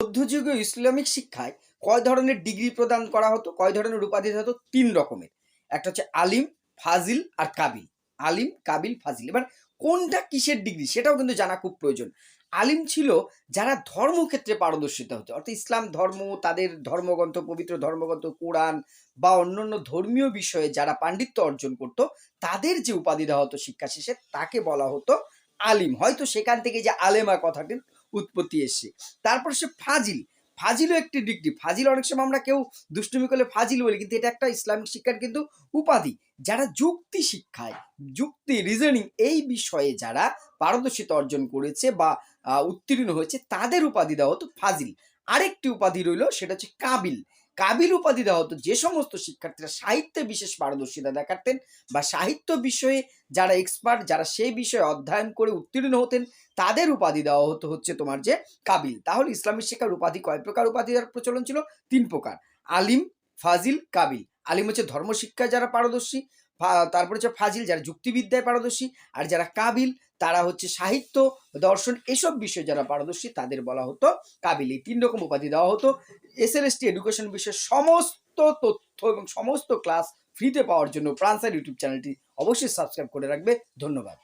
মধ্যযুগীয় ইসলামিক শিক্ষায় কয় ধরনের ডিগ্রি প্রদান করা হতো, কয় ধরনের উপাধি হতো? তিন রকমের। একটা হচ্ছে আলিম, ফাজিল আর কাবিল। আলিম, কাবিল, ফাজিল। এবার কোনটা কিসের ডিগ্রি সেটাও কিন্তু জানা খুব প্রয়োজন। আলিম ছিল যারা ধর্মক্ষেত্রে পারদর্শিতা হতো, অর্থাৎ ইসলাম ধর্ম, তাদের ধর্মগ্রন্থ, পবিত্র ধর্মগ্রন্থ, কোরআন বা অন্যান্য ধর্মীয় বিষয়ে যারা পাণ্ডিত্য অর্জন করত, তাদের যে উপাধি দেওয়া হতো শিক্ষা শেষে, তাকে বলা হতো আলিম। হয়তো সেখান থেকে যে আলেমা কথাটির উৎপত্তি এসছে। তারপর সে ফাজিল। ফাজিলও একটি ডিগ্রি। ফাজিল অনেক সময় আমরা কেউ দুষ্টুমি করলে ফাজিল বলি, কিন্তু এটা একটা ইসলামিক শিক্ষার কিন্তু উপাধি। যারা যুক্তি শিক্ষায়, যুক্তি রিজনিং এই বিষয়ে যারা পারদর্শিতা অর্জন করেছে বা উত্তীর্ণ হয়েছে, তাদের উপাধি দেওয়া হতো ফাজিল। আরেকটি উপাধি রইল, সেটা হচ্ছে কাবিল। কাবিল উপাধি দেওয়া হতো। যে সমস্ত শিক্ষার্থীরা সাহিত্যে বিশেষ পারদর্শিতা দেখাতেন বা সাহিত্য বিষয়ে যারা এক্সপার্ট যারা সেই বিষয়ে অধ্যয়ন করে উত্তীর্ণ হতেন, তাদের উপাধি দেওয়া হতো হচ্ছে তোমার যে কাবিল। তাহলে ইসলামিক শিক্ষার উপাধি কয় প্রকার উপাধি প্রচলন ছিল? তিন প্রকার। আলিম, ফাজিল, কাবিল। আলিম হচ্ছে ধর্মশিক্ষায় যারা পারদর্শী তারপরে হচ্ছে ফাজিল যারা যুক্তিবিদ্যায় পারদর্শী, আর যারা কাবিল তারা হচ্ছে সাহিত্য, দর্শন, এসব বিষয়ে যারা পারদর্শী তাদের বলা হতো, কাবিলি তিন রকম উপাধি দেওয়া হতো। এস এস টি এডুকেশন বিষয়ে সমস্ত তথ্য এবং সমস্ত ক্লাস ফ্রিতে পাওয়ার জন্য প্রাণসার ইউটিউব চ্যানেলটি অবশ্যই সাবস্ক্রাইব করে রাখবে। ধন্যবাদ।